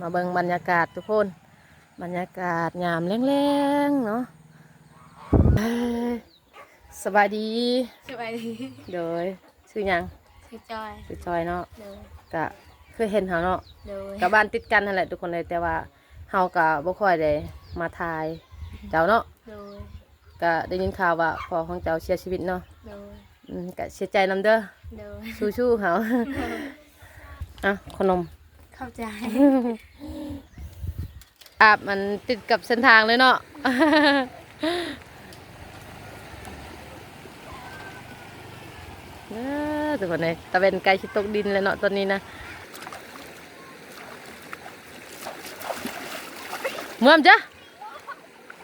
มาเบิ่งบรรยากาศทุกคน บรรยากาศยามแรงๆเนาะเอ้ยสบายดี สบายดี โดยชื่อหยังชื่อจอยชื่อจอยเนาะโดยกะเคยเห็นเขาเนาะโดยกับบ้านติดกันนั่นแหละทุกคนเลยแต่ว่าเฮากะบ่ค่อยได้มาทายเจ้าเนาะโดยก็ได้ยินข่าวว่าพ่อของเจ้าเสียชีวิตเนาะโดยอืมก็เสียใจนำเด้อโดยสู้ๆเขาอะขนม เข้าใจ อาบมันติดกับเส้นทางเลยเนาะเออทุกคนเลยตะเวนไกลชิตกดินเลยเนาะตอนนี้นะเมื่อมจ้ะ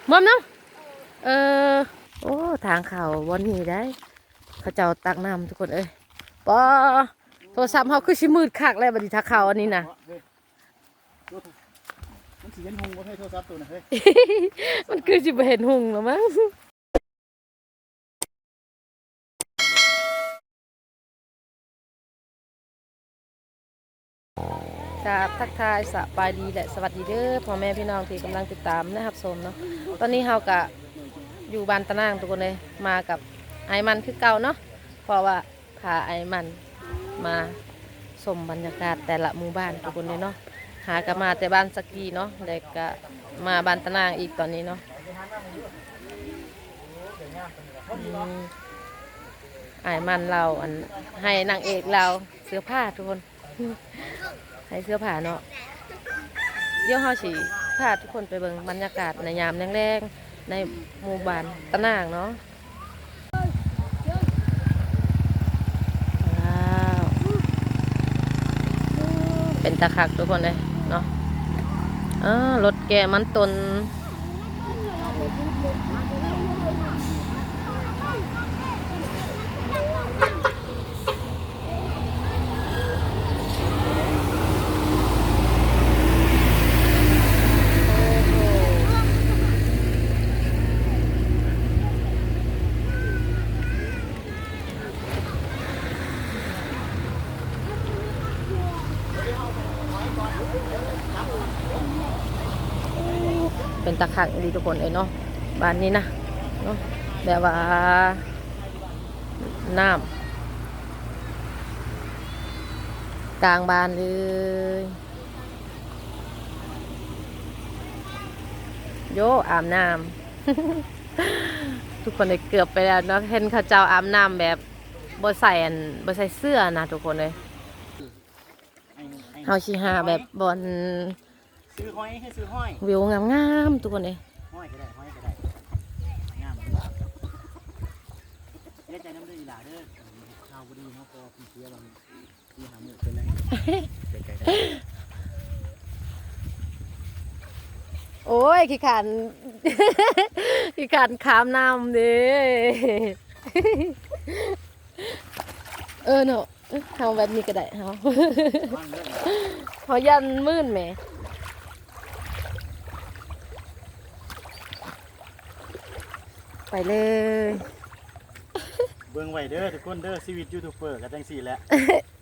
เมื่อมเนาะเออ โอ้ ทางเขาวันนี้ได้ เขาเจ้าตักน้ำทุกคนเอ้ยปอ โทรศัพท์เขาคือชิมืดคักเลยบัดนี้ทักเขาอันนี้นะเฮ้ยดูเถอะมันสีเย็นหงบ่ให้โทรศัพท์ตัวน่ะเฮ้ย มันคือจิบเห็นหุงแล้วมั้งครับทักทายสบายดีและสวัสดีเด้อพ่อแม่พี่น้องที่กำลังติดตามนะครับชมเนาะตอนนี้เฮากะอยู่บ้านตะนางทุกคนเลยมากับไอมันคือเก่าเนาะเพราะว่าพาไอมัน มาชมบรรยากาศแต่ละหมู่บ้านทุกคนเลยเนาะหากมาแต่บ้านสกีเนาะแล้วก็มาบ้านตะนางอีกตอนนี้เนาะอืมอายมันเราอันให้นางเอกเราเสื้อผ้าทุกคน ให้เสื้อผ้าเนาะเดี๋ยวเฮาสิพาทุกคนไปเบิ่งบรรยากาศในยามแรงๆในหมู่บ้านตะนางเนาะว้าว เป็นตะคักทุกคนเลยเนาะรถแกมันตน ตะขักดีทุกคนเลยเนาะบ้านนี้นะเนาะแบบว่าน้ำกลางบ้านเลยโยอาบน้ำทุกคนเลยเกือบไปแล้วเนาะเห็นเขาเจ้าอาบน้ำแบบบ่ใส่อันบ่ใส่เสื้อนะทุกคนเลยไอ้ไอ้เฮาชิหาแบบบอน ซื้อห้อยให้ซื้อห้อยวิวงามๆทุกคนเลยห้อยก็ได้ห้อยก็ได้งามเล่นใจน้ำเด้ออีหล่าเด้อข้าวบ่ดีเนาะพอพี่เสียบางที่หาหมู่เป็นไรไกลๆได้โอ้ยขี้ขันขี้ขันขามน้ำเด้เออเนาะเฮาแบบนี้ก็ได้เฮาว่างเด้อเฮายันมื่นแหม ไปเลย เบิ่งไว้เด้อทุกคนเด้อชีวิตยูทูบเบอร์ก็จังซี่แหละ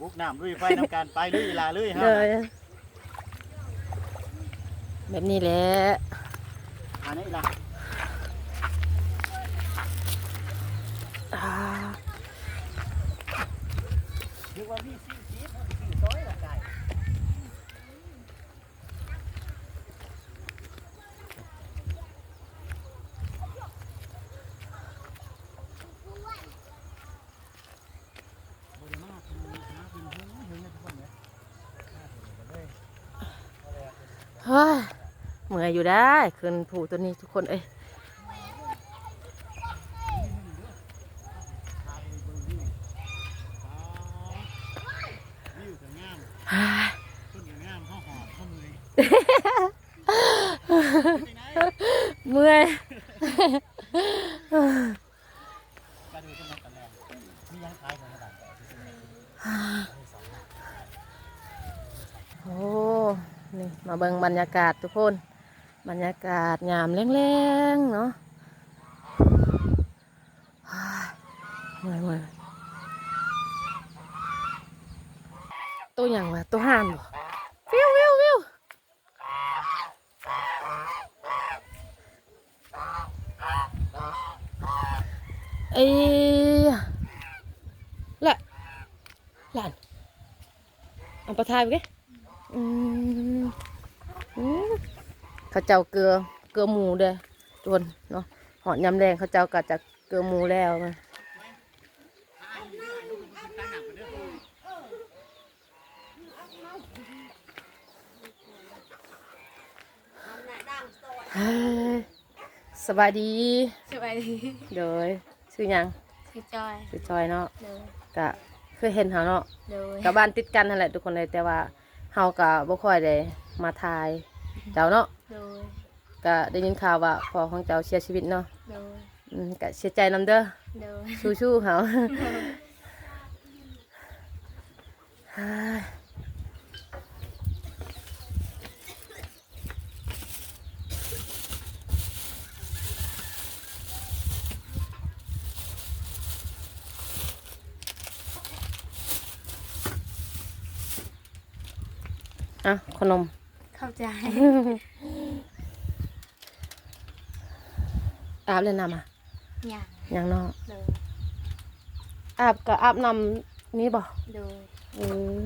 บุกน้ำลุยไฟน้ำการไปลุยอีหล่าเลยฮะเลยแบบนี้แหละอันนี้อีหล่า อ่า นึกว่าพี่ซีซีซีซอยละไก่ เฮ้ยเมื่อยอยู่ได้ขึ้นผูตัวนี้ทุกคนเอ้ย เบิงบรรยากาศทุกคน บรรยากาศยามแรงๆเนาะเมื่อยเมื่อยตัวอย่างวะตัวห่านบ่วิววิววิวเอ้ละหลานเอาปลาทายไปกันอืม ขาเจ้าเกลือเกลือหมูเด้อจนเนาะหอดยำแดงเขาเจ้าก็จะเกลือหมูแล้วมาเฮ้ยสบายดี สบายดีโดยชื่อหยังชื่อจอยชื่อจอยเนาะโดยก็เคยเห็นเขาเนาะโดยกับบ้านติดกันนั่นแหละทุกคนเลยแต่ว่าเฮาก็บ่ค่อยได้มาทาย เจ้าเนาะโดยก็ได้ยินข่าวว่าพ่อของเจ้าเสียชีวิตเนาะโดยอืมก็เสียใจนำเด้อโดยสู้ๆเฮาเอะขนม เข้าใจ อาบเลยน้ำอะอย่างยังเนอกโดยอาบก็อาบน้ำนี้บ่โดย เออ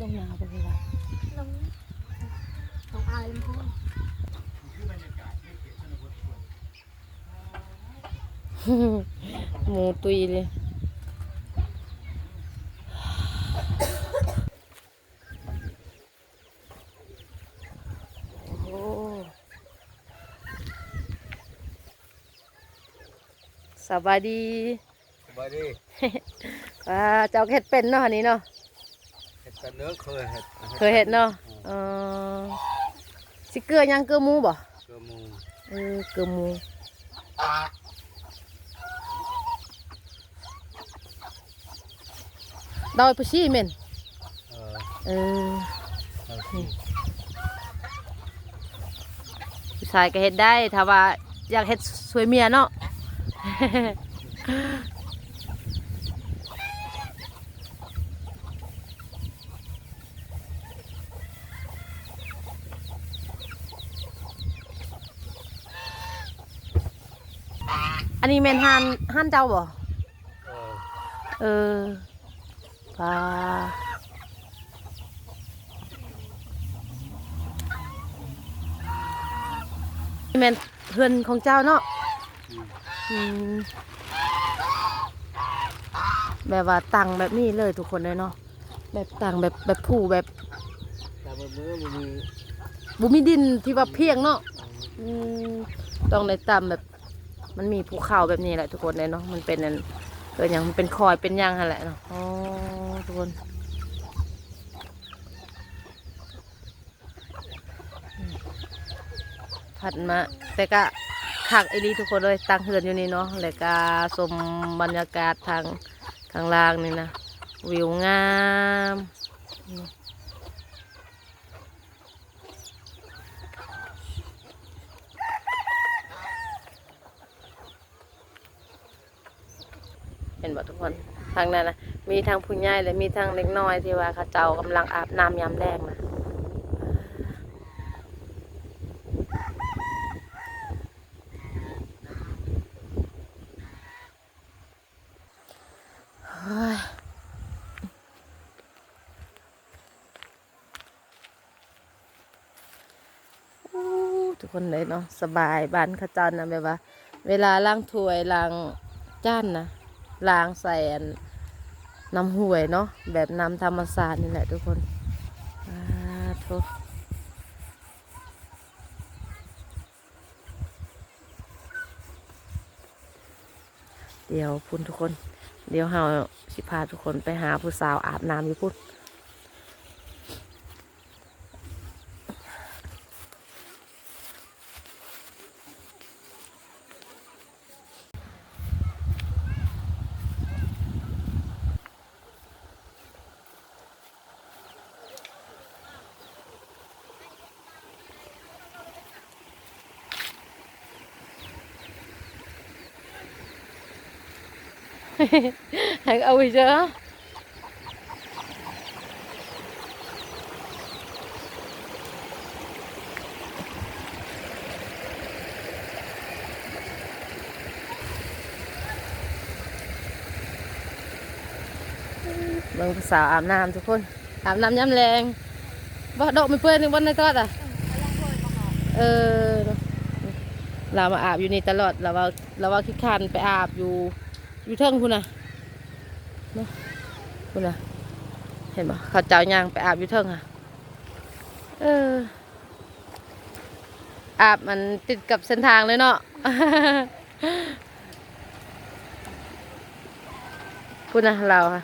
ลงน้ำไปเลยว่ะ ลงลงเอาลำพูน หมู ตุยเลยโอ้สบายดีสบายดีอ่าเจ้าเห็ดเป็นเนาะอันนี้เนาะเห็ดแต่เนื้อเคยเห็ดเคยเห็ดเนาะเออสิเกลือยังเกลือหมูบ่เกลือหมูเออเกลือหมู ดอยพุชีเม่นเออเออเอาสิผู้ชายก็เฮ็ดได้ถ้าว่าอยากเฮ็ดสวยเมียเนาะ อันนี้แม่นห้านห้านเจ้าบ่เออ เออ ปลานี่แม่นเพื่อนของเจ้าเนาะอืมอืมแบบว่าตังแบบนี้เลยทุกคนเลยเนาะแบบตังแบบแบบผู้แบบแต่มันมือมันมีบุมีดินที่ว่าเพียงเนาะอืมต้องในตามแบบ มันมีภูเขาแบบนี้แหละทุกคนเลยเนาะมันเป็นอันเอออย่างมันเป็นคอยเป็นหยังหั่นแหละเนาะอ๋อ ทุกคนผัดมาแต่ก็คักไอ้ดีทุกคนเลยตั้งเฮือนอยู่นี่เนาะแล้วก็ชมบรรยากาศทางข้างล่างนี่นะวิวงามเห็นบ่ทุกคนทางนั้นนะ มีทางผู้ใหญ่และมีทางเล็กน้อยที่ว่าเขาเจ้ากำลังอาบน้ำยามแรกนะเฮ้ยทุกคนเลยเนาะสบายบ้านขาจ้านะแบบว่า เวลาล้างถ้วยล้างจานนะล้างใส่ น้ำห่วยเนาะแบบน้ำธรรมศาสตร์นี่แหละทุกคนอ่าโทเดี๋ยวพุ่นทุกคน เดี๋ยวเฮาสิพาทุกคนไปหาผู้สาวอาบน้ำอยู่พุ่น Hãy ôi chứ Bằng xảo ảm nam cho con Ảm nam nhắm lên Bỏ đậu mình quên thì bọn này tốt à Ờ เรามาอาบอยู่นี่ตลอดเราว่าเราว่าคิดคันไปอาบอยู่ อยู่เทิงคุณนะคุณนะเห็นปะเขาเจ้าย่างไปอาบอยู่เทิงอะเอออาบมันติดกับเส้นทางเลยเนาะคุณนะเราค่ะ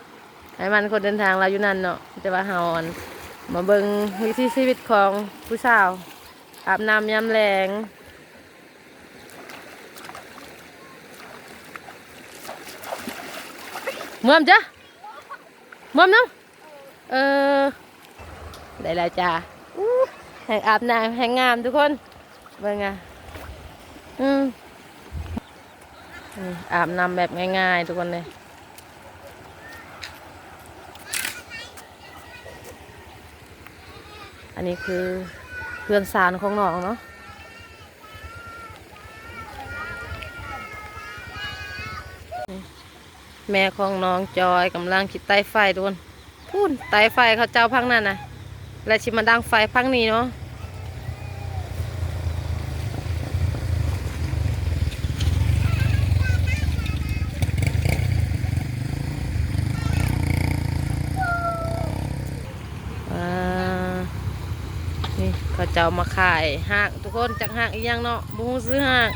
ให้มันคนเดินทางเราอยู่นั่นเนาะแต่ว่าเฮาอันมาเบิงวิถีชีวิตของผู้สาว อาบน้ำยามแรง ม่วมจ้ะม่วมนาะเออได้แล้วจ้าแห่งอาบน้ำแห่งงามทุกคนเบิ่งอะอืมอาบน้ำแบบง่ายๆ ทุกคนเลยอันนี้คือเพื่อนสารของน้องเนาะ แม่ของน้องจอยกำลังคิดไต้ไฟทุกคนพูนไต้ไฟเขาเจ้าพังนั่นนะและชิมาดังไฟพังนี้เนาะอ่านี่เขาจะเอามาขายห้างทุกคนจากห้างอีกอย่างเนาะบุ้งซื้อห้าง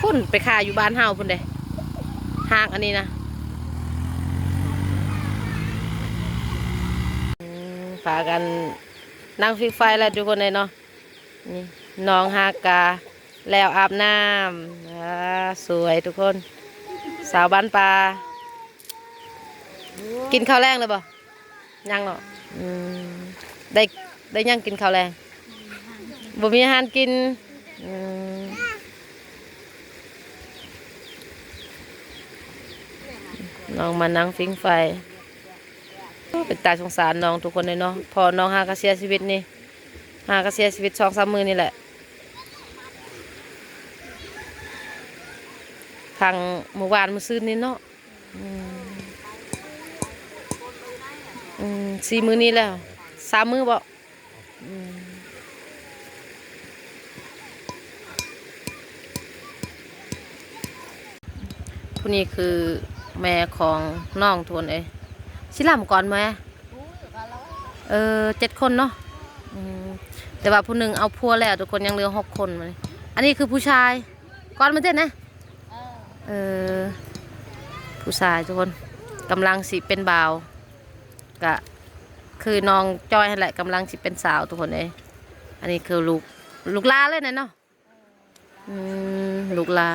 พุ่นไปขายอยู่บ้านเฮาพุ่นเด้ห้างอันนี้นะอืมฝากันนั่งฟิกไฟแล้วทุกคนเลยเนาะนี่น้องฮากา แล้วอาบน้ำสวยทุกคน สาวบ้านปลากินข้าวแรงเลยบ่ยังเนาะได้ได้ยังกินข้าวแรงบ่มีอาหารกินน้องมานั่งฟิงไฟ เป็นตาสงสารน้องทุกคนเลยเนาะพอน้องหากระเสียชีวิตนี่หากระเสียชีวิตสองสามมือนี่แหละทางเมื่อวานมื่อซื้อนี่เนาะสี่มือนี้แล้วสามมือบ่อืมผู้นี้คือแม่ของน้องทวนเอย ชิลามก่อนไหมเออเจ็ดคนเนาะแต่ว่าผู้หนึ่งเอาพัวแล้วทุกคนยังเหลือหกคนมาอันนี้คือผู้ชายก่อนมาเจ็ดนะเออผู้ชายทุกคนกำลังสิเป็นบ่าวกะคือน้องจอยแหละกำลังสิเป็นสาวทุกคนเลยอันนี้คือลูกลูกลาเลยนะเนาะอืมลูกลา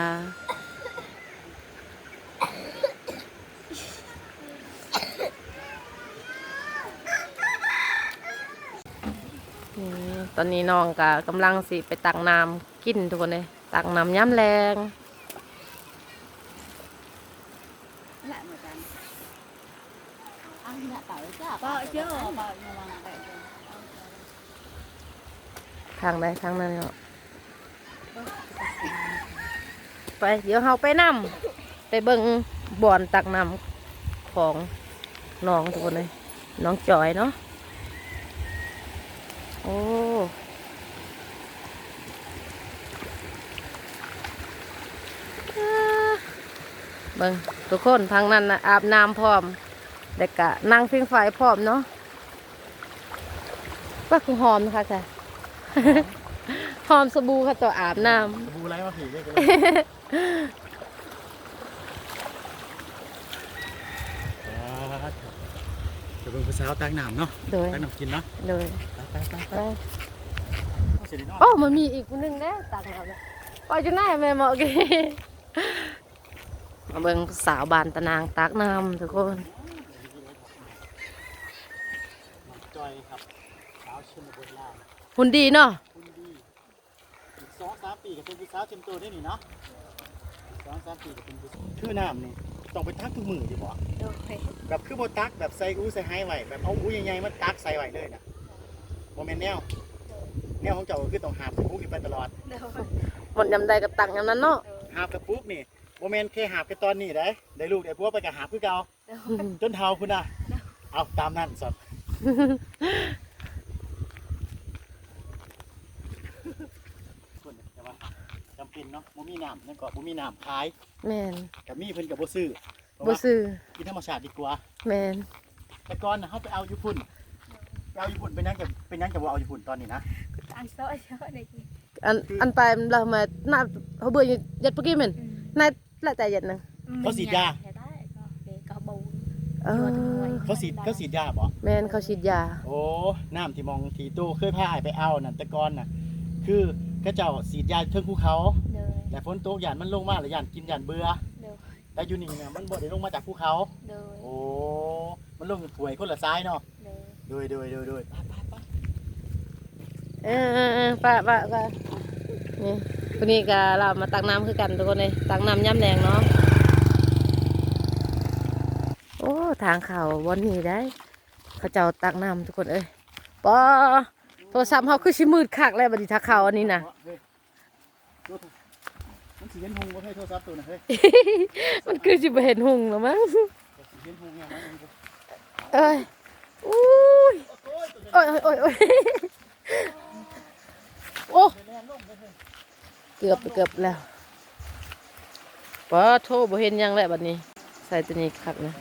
ตอนนี้น้องก็กำลังสิไปตักน้ำกินทุกคนเลยตักน้ำย้ำแรงทางใดทางนั้นเนาะไปเดี๋ยวเราไปนำไปเบิ่งบ่อนตักน้ำของน้องทุกคนเลยน้องจอยเนาะ โอ้อ่าเบิ่งทุกคนทางนั้นนะอาบน้ำพร้อมแต่กะนั่งพิงไฟพร้อมเนาะว่าคือหอมนะคะจ้ะหอมสบู่ค่ะตัวอาบน้บูไรมาผีเรียก กันจะเป็นภาษาตักน้ำเนาะำโดยตักน้ำกินเนาะโดยไปไปไปไปไปเสร็จแล้วโอ้มันมีอีกคนหนึงนะตักน้ำนะปล่อยจุน่าแม่หมอกี้มาเบิ่งสาวบานตะนางตักน้ำทุกคนจอยครับสาวชนบทลาวหุ่นดีเนาะคุณดีอีกสองสามปีก็เป็นผู้สาวเต็มตัวได้นี่เนาะสองสามปีก็เป็นผู้สาวคือน้ำนี่ ต้องไปตักทุกมือดีบ่ Rồi แบบคือบ่ตักแบบใส่อู้ใส่ไฮไว้แบบเอาอู้ใหญ่ๆมาตักใส่ไว้เลยนะโมเมนแนวแนวของเจ้าก็คือต้องหาบกระปุกขึ้นไปตลอด Rồi หมดยำใดกับตักยำนั้นเนาะหาบกระปุกนี่โมเมนแค่หาบแค่ตอนนี้ได้ได้ลูกได้พวกไปกับหาบคือเก่าจนเท่าคุณน่ะเอาตามนั่นสัตว์คนแต่ว่าจำเป็ นเนาะบ่มีน้ำนั่นก็บ่มีน้ำขายแม่นกับมีเพิ่นกับบ่ซื้อเพราะบ่ว่าซื้อกินธรรมชาติดีกว่า แม่นแต่ก่อนนะเฮาไปเอาอยู่พุ่นไปเอาอยู่พุ่นเป็นหยังกับเป็นหยังกับบ่เอาอยู่พุ่นตอนนี้นะอันโซ่โซ่ได้กินอันอันไปเรามาหน้าเขาเบื่ออยู่ยัดปกี้แม่นนายละแต่ยัดนึงได้ก็เด็กก็บูเออเขาสีดเขาสีดยาบ่แม่นเขาฉีดยา โอ้น้ำที่มองที่ตู้เคยพาอ้ายไปเอานั่นแต่ก่อนน่ะ คือเขาเจ้าสีดยาเทิงภูเขาเดิน แต่ฝนตกยานมันลงมาแล้วยานกินยานเบื่อเดินแต่อยู่นี่เนี่ยมันบ่ได้ลงมาจากภูเขาเดินโอ้ มันลงป่วยคนละซ้ายเนาะเดินโดยโดยโดยโดยไปไปไปเออเออเออป้าป้าป้านี่คนนี้ก็เรามาตักน้ำคือกันทุกคนเลยตักน้ำย่ำแดงเนาะโอ้ทางเขาวันนี้ได้ เขาเจ้าตักน้ำทุกคนเอ้ยปอโทรศัพท์เขาคือชิมืดคักแล้วบัดนี้ทางเขาอันนี้นะเฮ้ยดูเถอะมัน สีเห็นหงบ่ให้โทรศัพท์ตัวนะเฮ้ยมันคือจิบเห็นหุงหรอมั้งสีเห็นหงเนี่ยมันมันเอ้ยอุ้ยโอ้ยโอ้ยโอ้ยโอ้เกือบเกือบแล้วปอโทรบ่เห็นหยังแล้วบัดนี้ ใส่ตัวนี้คักนะ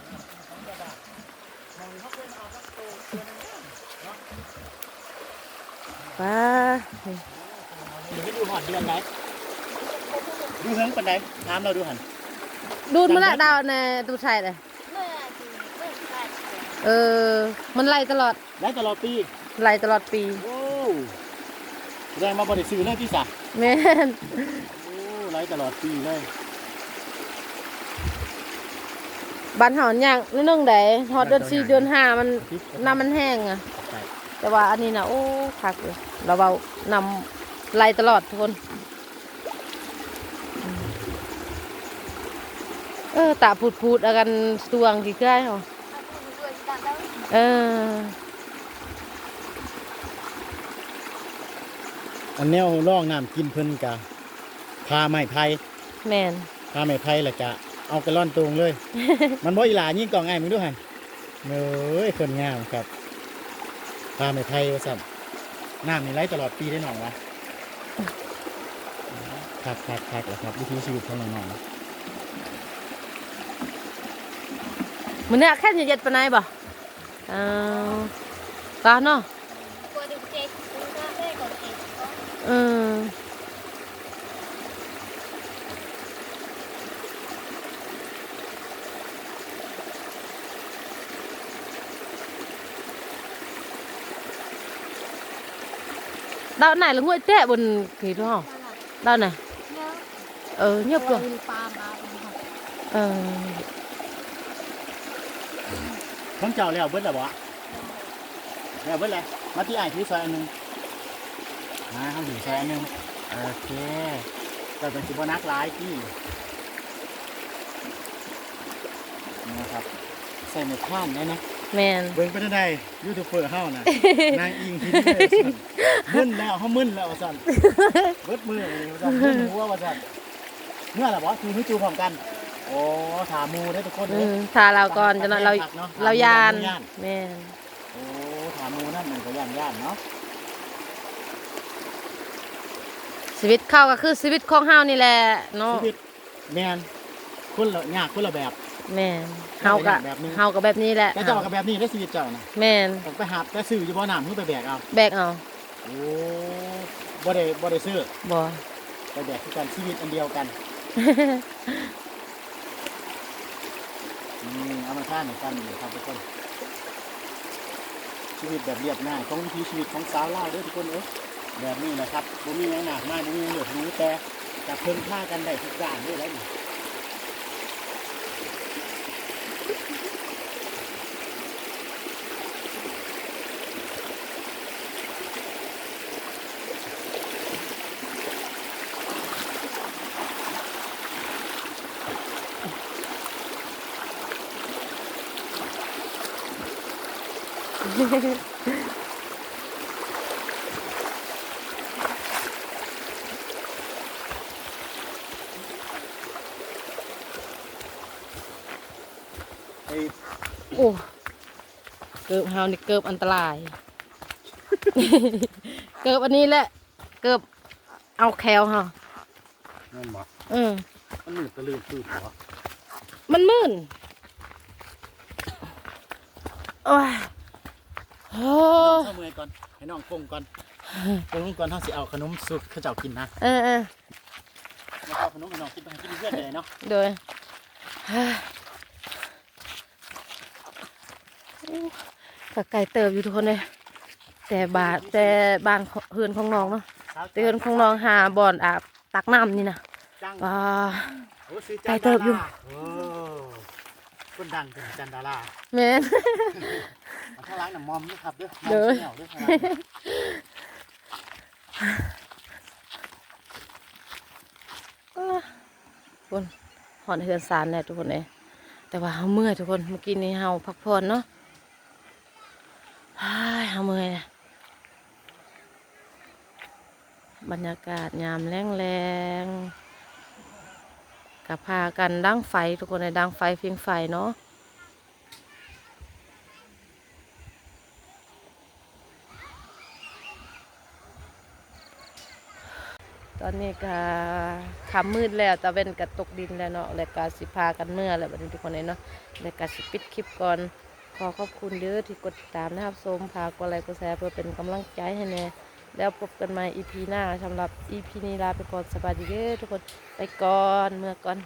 ป้าเดี๋ยวไปดูหอดเดือนไหน ดูเฮิงปันใดน้ำเราดูหันดูดมาละดาวในตู้ใส่เลยเมื่อจีเมื่อชาติเออ มันไล่ตลอดได้ตลอดปีไล่ตลอดปีโอ้แสดงมาบริสุทธิ์เลยพี่สะแม่นโอ้ไล่ตลอดปีเลยบ้านเฮาอย่างนิดนึงได้ฮอดเดือนสี่เดือนห้ามันน้ำมันแห้งอะใช่แต่ว่าอันนี้นะโอ้คักเลยเราเอานำไล่ตลอดทุกคนอืม เออตาพูดพูดๆเอากันสวงกี่เคยเหรอด้วยกันแล้วเอออันแนวร่องน้ำกินเพิ่นกะพาไม้ไผ่แม่นพาไม้ไผ่แล้วกะ เอากระล่อนตรงเลย มันบ่อีหลายิ่งกล่องไอ้มึงดูหันเอ้ยคนงามครับพาไม้ไผ่ว่าสั่นน้ำนี่ไหลตลอดปีได้หนองวะคักคักคักแหละครับวิถีชีวิตของน้องๆ มันเนี่ยแค่จะเย็ดปานไหนบ่เออตาเนาะกลัวดึกเจ๊กก็ได้ก่อนเจ๊กก็เออดาวไหนละงวยแตะบนขีดห้ ของเจ้าแล้วเบิดแล้วบ่แล้วเบิดแล้วมาที่ไอ้ที่ซอยอันหนึงมาเฮาอยู่ซอยอันหนึงโอเคก็เป็นสิบ่นักหลายที่นี่นะครับใส่ในข้านได้นะแมนเบิ่งไปได้ยูทูบเบอร์เฮานะนางอิงที่นี่เลยสั่นมึนแล้วเฮามึนแล้วว่าสั่นเบิดมือเลยว่าสั่นมึนหัวว่าสั่นเมื่อล่ะบ่คือฮู้จูพร้อมกัน โอ้ถามหมูได้อทุกคนอืเลยมทาเราก่อนจะนอนเราพักนะเรายานย่านแมนโอ้ถามหมูนั่นมันก็ย่านย่านเนาะชีวิตเข้าก็คือชีวิตของเฮานี่แหละเนาะชีวิตแมนคนละยากคนละแบบ แมนเฮาก็แบบนึงเฮาก็แบบนี้แหละแต่เจ้าก็แบบนี้ได้ชีวิตเจ้านะแมนต้องไปหาบแต่ซื้ออยู่บ่น้ำเพิ่งไปแบกเอาแบกเอาโอ้บ่ได้บ่ได้ซื้อบ่ ไปแบกคือกันชีวิตอันเดียวกันอื มเอามาท่านหมือนกันนะครับทุกคนชีวิตแบบเรียบง่ายของวิถีชีวิตของสาวเล่าด้วยทุกคนเอ้ยแบบนี้นะครับบ่มีหยังหนักมากบ่มีหยังเหลือรู้แต่จะเพิ่มค่ากันได้ทุกอย่างด้วยแล้วนี่ โอ้เกิบเฮานี่เกิบอันตราย เกิบอันนี้แหละ เกิบเอาแคลเฮานั่นบ่อืมมันมืดตะลืมตื่นบ่มันมื่นโอ้ย โอ้เข้าเมื่อยก่อนให้น้องกงก่อนกงก่อนเฮาสิเอาขนมสุดเขาเจ้ากินนะเออเออแล้วก็เอาขนมให้น้องกินไปให้กินเพื่อนเลยเนาะโดยกับไก่เติบอยู่ทุกคนเลยแต่บาทแต่บ้านของเฮือนของน้องเนาะแต่เฮือนของน้องหาบ่อนอาบตักน้ำนี่นะจังว้าโอ้ซื้อไก่เติบอยู่โอ้ คนดังเป็นจันดาราแม่น เอาข้างหล้างน่ะมอมด้วยครับเด้อมอมเด้อเสี่ยวเด้อข้างหลังคนหอนเฮือนสารเนี่ยทุกคนเลยแต่ว่าเฮาเมื่อยทุกคนเมื่อกี้นี้เฮาพักผ่อนเนาะฮ้ายเฮาเมื่อยเลยบรรยากาศยามแรงแรงๆ กับพากันดังไฟทุกคนเลยดังไฟเพียงไฟเนาะตอนนี้ก็คำมืดแล้วตะเว้นก็ตกดินแล้วเนาะแล้วก็สิพากันเมื่อแล้วบัดนี้ทุกคนเลยเนาะแล้วก็สิปิดคลิปก่อนขอขอบคุณเด้อที่กดติดตามนะครับชมพากดไลค์กดแชร์เพื่อเป็นกำลังใจให้แน่ แล้วพบกันใหม่ EP หน้าสำหรับ EP นี้ลาไปก่อนสบายดีเด้อทุกคนไปก่อนเมื่อก่อน